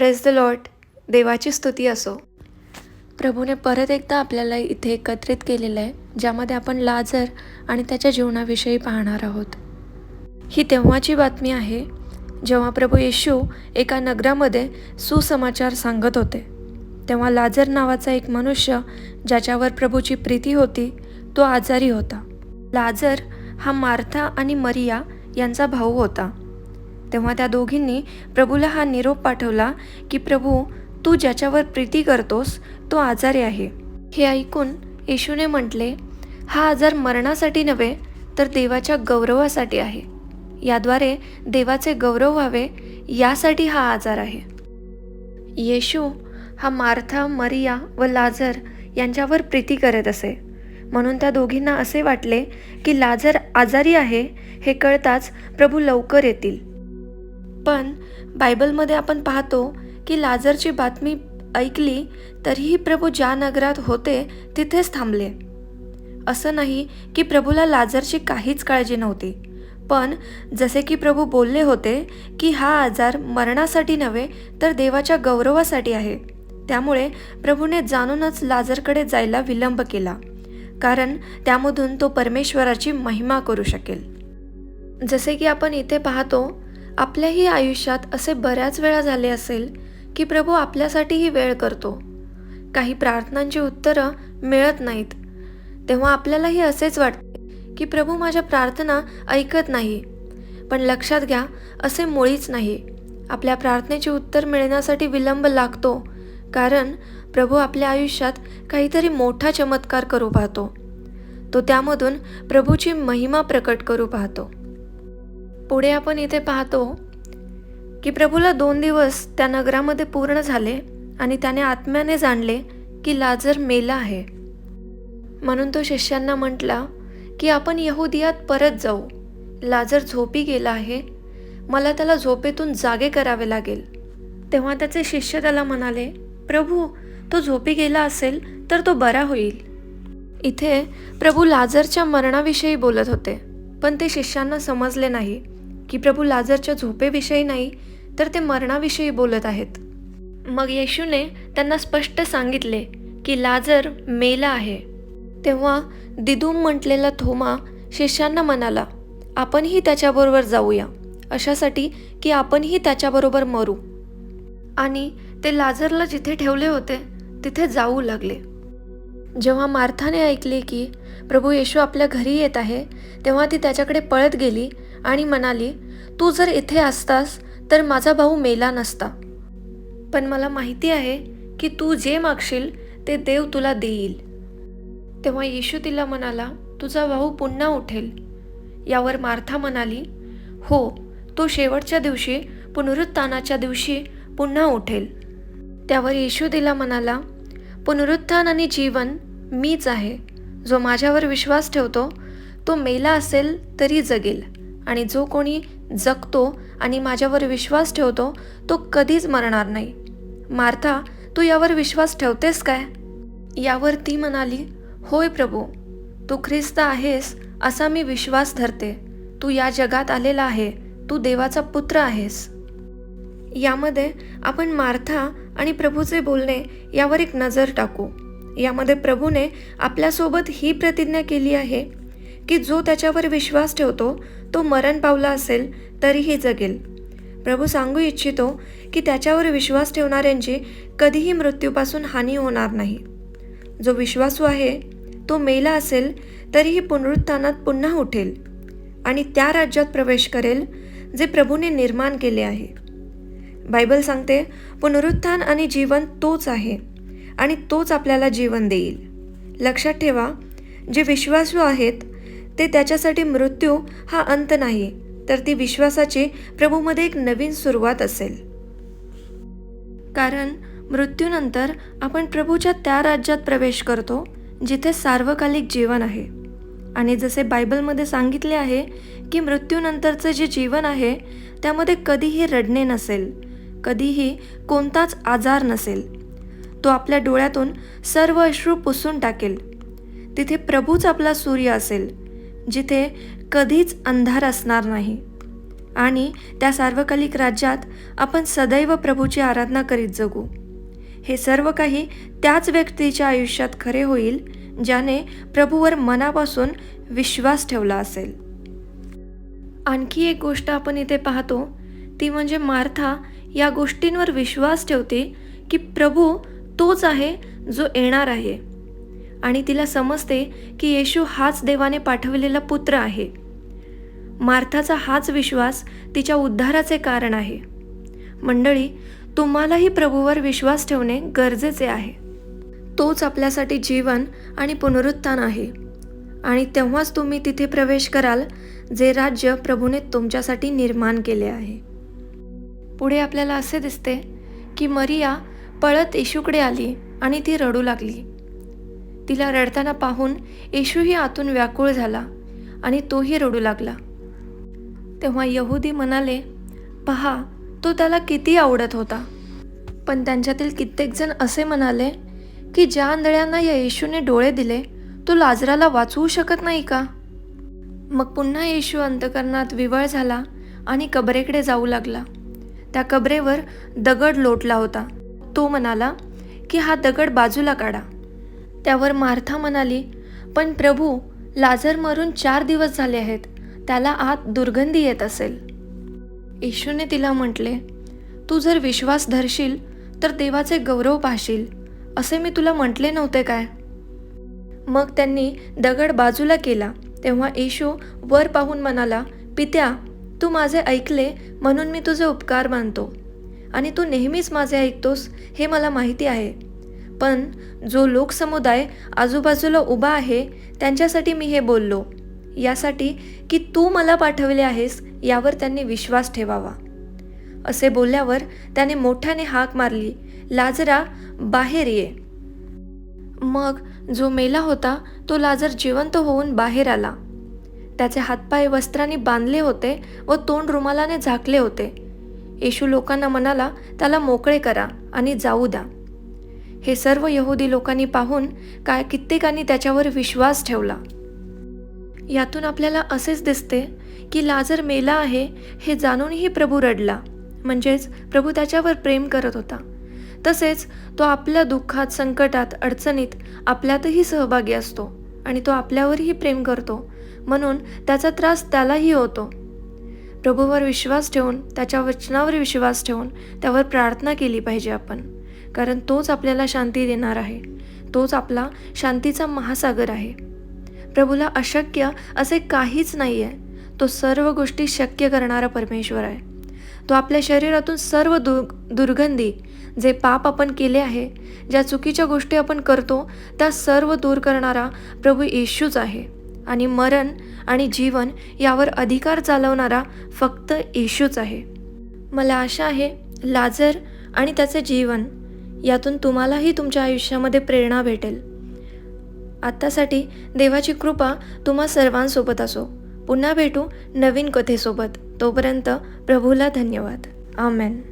Press the lot देवाची स्तुती असो. प्रभूने परत एकदा आपल्याला इथे एकत्रित केलेलं आहे ज्यामध्ये आपण लाजर आणि त्याच्या जीवनाविषयी पाहणार आहोत. ही तेव्हाची बातमी आहे जेव्हा प्रभू येशू एका नगरामध्ये सुसमाचार सांगत होते. तेव्हा लाजर नावाचा एक मनुष्य ज्याच्यावर प्रभूची प्रीती होती तो आजारी होता. लाजर हा मार्था आणि मरिया यांचा भाऊ होता. तेव्हा त्या दोघींनी प्रभूला हा निरोप पाठवला की प्रभू तू ज्याच्यावर प्रीती करतोस तो आजारी आहे. हे ऐकून येशूने म्हटले हा आजार मरणासाठी नव्हे तर देवाच्या गौरवासाठी आहे. याद्वारे देवाचे गौरव व्हावे यासाठी हा आजार आहे. येशू हा मार्था मरिया व लाजर यांच्यावर प्रीती करत असे. म्हणून त्या दोघींना असे वाटले की लाजर आजारी आहे हे कळताच प्रभू लवकर येतील. पण बायबलमध्ये आपण पाहतो की लाजरची बातमी ऐकली तरीही प्रभू ज्या नगरात होते तिथेच थांबले. असं नाही की प्रभूला लाजरची काहीच काळजी नव्हती. पण जसे की प्रभू बोलले होते की हा आजार मरणासाठी नव्हे तर देवाच्या गौरवासाठी आहे. त्यामुळे प्रभूने जाणूनच लाजरकडे जायला विलंब केला कारण त्यामधून तो परमेश्वराची महिमा करू शकेल. जसे की आपण इथे पाहतो आपल्याही आयुष्यात असे बऱ्याच वेळा झाले असेल की प्रभू आपल्यासाठीही वेळ करतो. काही प्रार्थनांची उत्तरं मिळत नाहीत. तेव्हा आपल्यालाही असेच वाटते की प्रभू माझ्या प्रार्थना ऐकत नाही. पण लक्षात घ्या असे मुळीच नाही. आपल्या प्रार्थनेचे उत्तर मिळण्यासाठी विलंब लागतो कारण प्रभू आपल्या आयुष्यात काहीतरी मोठा चमत्कार करू पाहतो. तो त्यामधून प्रभूची महिमा प्रकट करू पाहतो. पुढे आपण इथे पाहतो की प्रभूला दोन दिवस त्या नगरामध्ये पूर्ण झाले आणि त्याने आत्म्याने जाणले की लाजर मेला आहे. म्हणून तो शिष्यांना म्हटला की आपण यहुदियात परत जाऊ. लाजर झोपी गेला आहे. मला त्याला झोपेतून जागे करावे लागेल. तेव्हा त्याचे शिष्य त्याला म्हणाले प्रभू तो झोपी गेला असेल तर तो बरा होईल. इथे प्रभू लाजरच्या मरणाविषयी बोलत होते पण ते शिष्यांना समजले नाही. की प्रभू लाजरच्या झोपेविषयी नाही तर ते मरणाविषयी बोलत आहेत. मग येशूने त्यांना स्पष्ट सांगितले की लाजर मेला आहे. तेव्हा दिदूम म्हटलेला थोमा शिष्यांना म्हणाला आपणही त्याच्याबरोबर जाऊया अशासाठी की आपणही त्याच्याबरोबर मरू. आणि ते लाजरला जिथे ठेवले होते तिथे जाऊ लागले. जेव्हा मार्थाने ऐकले की प्रभू येशू आपल्या घरी येत आहे तेव्हा ती त्याच्याकडे पळत गेली आणि म्हणाली तू जर इथे असतास तर माझा भाऊ मेला नसता. पण मला माहिती आहे की तू जे मागशील ते देव तुला देईल. तेव्हा येशू तिला म्हणाला तुझा भाऊ पुन्हा उठेल. यावर मार्था म्हणाली हो तो शेवटच्या दिवशी पुनरुत्थानाच्या दिवशी पुन्हा उठेल. त्यावर येशू तिला म्हणाला पुनरुत्थान आणि जीवन मीच आहे. जो माझ्यावर विश्वास ठेवतो तो मेला असेल तरी जगेल. आणि जो कोणी जगतो आणि माझ्यावर विश्वास ठेवतो तो कधीच मरणार नाही. मार्था तू यावर विश्वास ठेवतेस काय? यावर ती म्हणाली होय प्रभू तू ख्रिस्त आहेस असा मी विश्वास धरते. तू या जगात आलेला आहे तू देवाचा पुत्र आहेस. यामध्ये आपण मार्था आणि प्रभूचे बोलणे यावर एक नजर टाकू. यामध्ये प्रभूने आपल्यासोबत ही प्रतिज्ञा केली आहे की जो त्याच्यावर विश्वास ठेवतो तो मरण पावला असेल तरीही जगेल. प्रभू सांगू इच्छितो की त्याच्यावर विश्वास ठेवणाऱ्यांची कधीही मृत्यूपासून हानी होणार नाही. जो विश्वासू आहे तो मेला असेल तरीही पुनरुत्थानात पुन्हा उठेल आणि त्या राज्यात प्रवेश करेल जे प्रभूने निर्माण केले आहे. बायबल सांगते पुनरुत्थान आणि जीवन तोच आहे आणि तोच आपल्याला जीवन देईल. लक्षात ठेवा जे विश्वासू आहेत ते त्याच्यासाठी मृत्यू हा अंत नाही तर ती विश्वासाची प्रभूमध्ये एक नवीन सुरुवात असेल. कारण मृत्यूनंतर आपण प्रभूच्या त्या राज्यात प्रवेश करतो जिथे सार्वकालिक जीवन आहे. आणि जसे बायबलमध्ये सांगितले आहे की मृत्यूनंतरचं जे जीवन आहे त्यामध्ये कधीही रडणे नसेल कधीही कोणताच आजार नसेल. तो आपल्या डोळ्यातून सर्व अश्रू पुसून टाकेल. तिथे प्रभूच आपला सूर्य असेल. जिथे कधीच अंधार असणार नाही. आणि त्या सार्वकालिक राज्यात आपण सदैव प्रभूची आराधना करीत जगू. हे सर्व काही त्याच व्यक्तीच्या आयुष्यात खरे होईल ज्याने प्रभूवर मनापासून विश्वास ठेवला असेल. आणखी एक गोष्ट आपण इथे पाहतो ती म्हणजे मार्था या गोष्टींवर विश्वास ठेवते की प्रभू तोच आहे जो येणार आहे. आणि तिला समजते की येशू हाच देवाने पाठवलेला पुत्र आहे. मार्थाचा हाच विश्वास तिच्या उद्धाराचे कारण आहे. मंडळी तुम्हालाही प्रभूवर विश्वास ठेवणे गरजेचे आहे. तोच आपल्यासाठी जीवन आणि पुनरुत्थान आहे. आणि तेव्हाच तुम्ही तिथे प्रवेश कराल जे राज्य प्रभूने तुमच्यासाठी निर्माण केले आहे. पुढे आपल्याला असे दिसते की मरिया पळत येशूकडे आली आणि ती रडू लागली. तिला रडताना पाहून येशूही आतून व्याकुळ झाला आणि तोही रडू लागला. तेव्हा यहुदी म्हणाले पहा तो त्याला किती आवडत होता. पण त्यांच्यातील कित्येकजण असे म्हणाले की ज्या आंधळ्यांना या येशूने डोळे दिले तो लाजराला वाचवू शकत नाही का? मग पुन्हा येशू अंतकरणात विवळ झाला आणि कबरेकडे जाऊ लागला. त्या कबरेवर दगड लोटला होता. तो म्हणाला की हा दगड बाजूला काढा. त्यावर मार्था म्हणाली पण प्रभू लाजर मरून चार दिवस झाले आहेत. त्याला आत दुर्गंधी येत असेल. येशूने तिला म्हटले तू जर विश्वास धरशील तर देवाचे गौरव पाहशील. असे मी तुला म्हटले नव्हते काय? मग त्यांनी दगड बाजूला केला. तेव्हा येशू वर पाहून म्हणाला पित्या तू माझे ऐकले म्हणून मी तुझे उपकार मानतो. आणि तू नेहमीच माझे ऐकतोस हे मला माहिती आहे. पण जो लोकसमुदाय आजूबाजूला उभा आहे त्यांच्यासाठी मी हे बोललो. यासाठी की तू मला पाठवले आहेस यावर त्यांनी विश्वास ठेवावा. असे बोलल्यावर त्याने मोठ्याने हाक मारली लाजरा बाहेर ये. मग जो मेला होता तो लाजर जिवंत होऊन बाहेर आला. त्याचे हातपाय वस्त्रांनी बांधले होते व तोंड रुमालाने झाकले होते. येशू लोकांना म्हणाला त्याला मोकळे करा आणि जाऊ द्या. हे सर्व यहुदी लोकांनी पाहून काय कित्येकांनी त्याच्यावर विश्वास ठेवला. यातून आपल्याला असेच दिसते की लाजर मेला आहे हे जाणूनही प्रभू रडला. म्हणजेच प्रभू त्याच्यावर प्रेम करत होता. तसेच तो आपल्या दुःखात संकटात अडचणीत आपल्यातही सहभागी असतो आणि तो आपल्यावरही प्रेम करतो. म्हणून त्याचा त्रास त्यालाही होतो. प्रभूवर विश्वास ठेवून त्याच्या वचनावर विश्वास ठेवून त्यावर प्रार्थना केली पाहिजे आपण. कारण तोच आपल्याला शांती देणार आहे. तोच आपला शांतीचा महासागर आहे. प्रभूला अशक्य असे काहीच नाही आहे तो सर्व गोष्टी शक्य करणारा परमेश्वर आहे. तो आपल्या शरीरातून सर्व दु दुर्गंधी जे पाप आपण केले आहे ज्या चुकीच्या गोष्टी आपण करतो त्या सर्व दूर करणारा प्रभू येशूच आहे. आणि मरण आणि जीवन यावर अधिकार चालवणारा फक्त येशूच आहे. मला आशा आहे लाजर आणि त्याचे जीवन यातून तुम्हालाही तुमच्या आयुष्यामध्ये प्रेरणा भेटेल. आत्तासाठी देवाची कृपा तुम्हा सर्वांसोबत असो. पुन्हा भेटू नवीन कथेसोबत. तोपर्यंत प्रभूला धन्यवाद. आमेन.